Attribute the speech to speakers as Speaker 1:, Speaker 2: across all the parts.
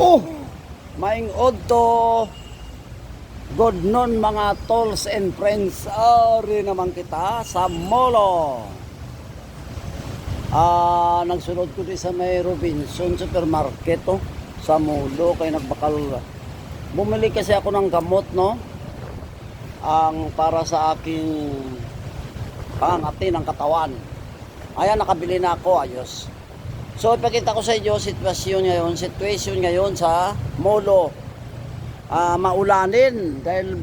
Speaker 1: Oh! Maing odto. Good noon mga tolls and friends. Ari naman kita sa Molo. Ah, nagsunod ko di sa may Robinson Supermarket oh, sa Molo kay nagbakal bumili kasi ako ng gamot no ang para sa aking pangati ng katawan. Ayan, nakabili na ako, ayos. So, ipakita ko sa inyo sitwasyon ngayon, situation ngayon sa Molo. Ah, maulanin dahil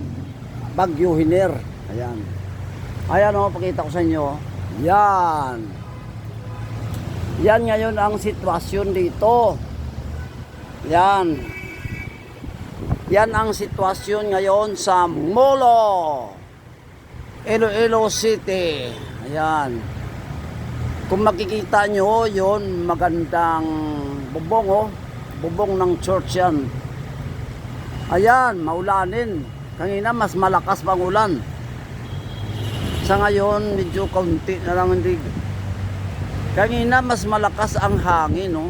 Speaker 1: bagyo hiner. Ayan. Ayan o, pakita ko sa inyo. Yan. Yan ngayon ang sitwasyon dito. Yan. Yan ang sitwasyon ngayon sa Molo. Iloilo City. Ayan. Kung makikita nyo, yon magandang bubong oh. Bubong ng church yan. Ayan, maulanin. Kanina mas malakas pang ulan. Sa ngayon, medyo kaunti na lang hindi. Kanina mas malakas ang hangin, no?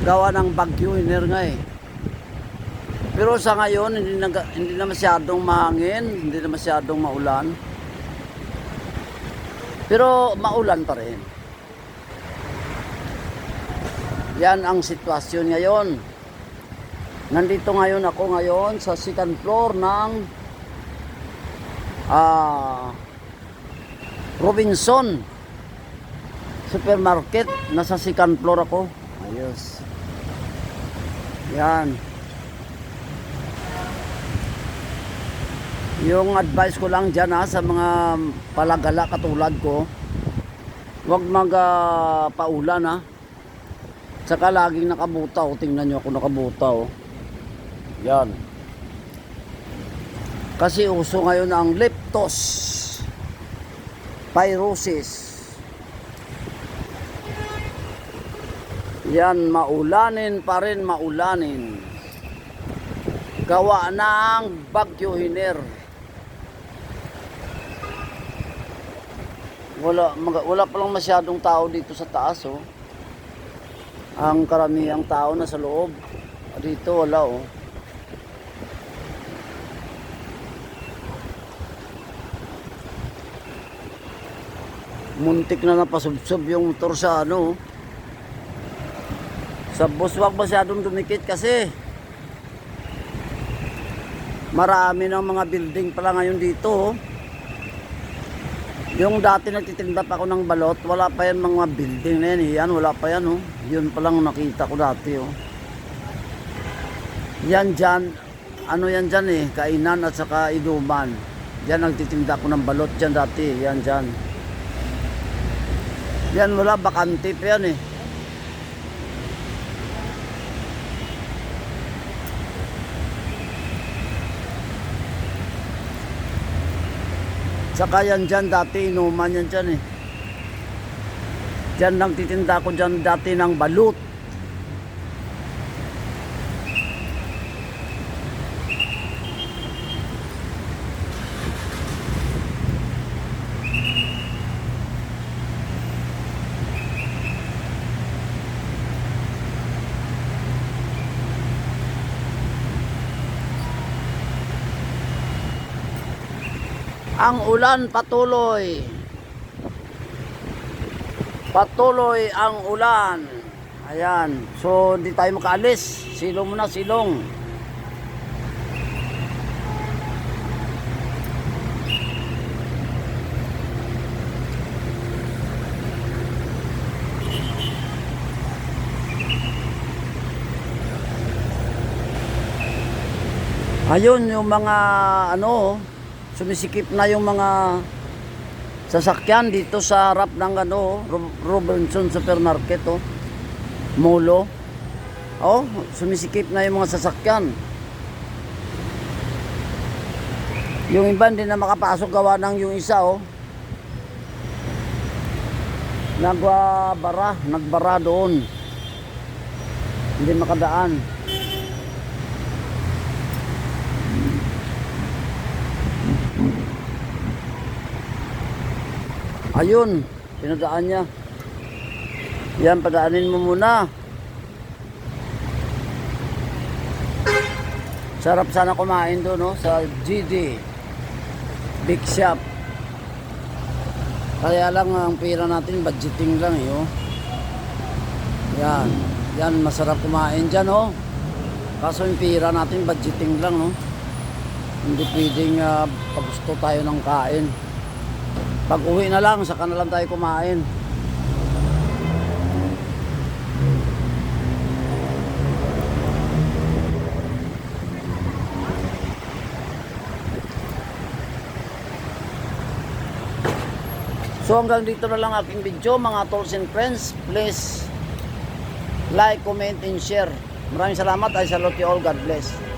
Speaker 1: Gawa ng bagyo, hiner nga eh. Pero sa ngayon, hindi na, hindi na masyadong mahangin, hindi na masyadong maulan. Pero maulan pa rin. Yan ang sitwasyon ngayon. Nandito ngayon ako ngayon sa second floor ng ah Robinson Supermarket. Nasa second floor ako. Ayos. Yan. Yung advice ko lang dyan ha, sa mga palagala katulad ko, huwag magpaulan ha. Tsaka laging nakabutaw. Tingnan nyo ako nakabutaw. Yan. Kasi uso ngayon ang leptos. Pyrosis. Yan, maulanin pa rin, maulanin. Gawa ng Bagyo Hiner. Wala, mga, wala pa lang masyadong tao dito sa taas, oh. Ang karamihang tao na sa loob. Dito, wala, oh. Muntik na napasubsob yung motor sa ano, oh. Sa bus, wag masyadong dumikit kasi marami ng mga building pala ngayon dito. Oh. Yung dati nagtitinda pa ako ng balot, wala pa yan mga building na yan. eh. Yan, wala pa yan. Oh. Yun pa lang nakita ko dati. Oh. Yan dyan, ano yan dyan eh, kainan at saka inuman. Yan nagtitinda ko ng balot dyan dati. Yan dyan. Yan wala, bakante yan eh. Saka yan dyan, dati inuman yan dyan eh. Dyan lang titinda ko dyan dati ng balut. Ang ulan patuloy. Patuloy ang ulan. Ayan. So, hindi tayo makaalis. Silong muna, silong. Ayun, yung mga ano, sumisikip na yung mga sasakyan dito sa harap ng ano, Ro- Robinson Supermarket oh. Molo. Oh, sumisikip na yung mga sasakyan. Yung iba hindi na makapasok gawa ng yung isa oh. Nagbara, nagbara doon. Hindi makadaan. Ayun, pinadaan niya. Yan, padaanin mo muna. Sarap sana kumain doon, no? Sa GD. Big Shop. Kaya lang ang pira natin, budgeting lang eh, oh. Yan. Yan, masarap kumain dyan, oh. Kaso yung pira natin, budgeting lang, no? Hindi pwedeng uh, pag gusto tayo ng kain. Pag uwi na lang, saka na lang tayo kumain. So hanggang dito na lang aking video mga tools and friends. Please like, comment, and share. Maraming salamat. I salute you all. God bless.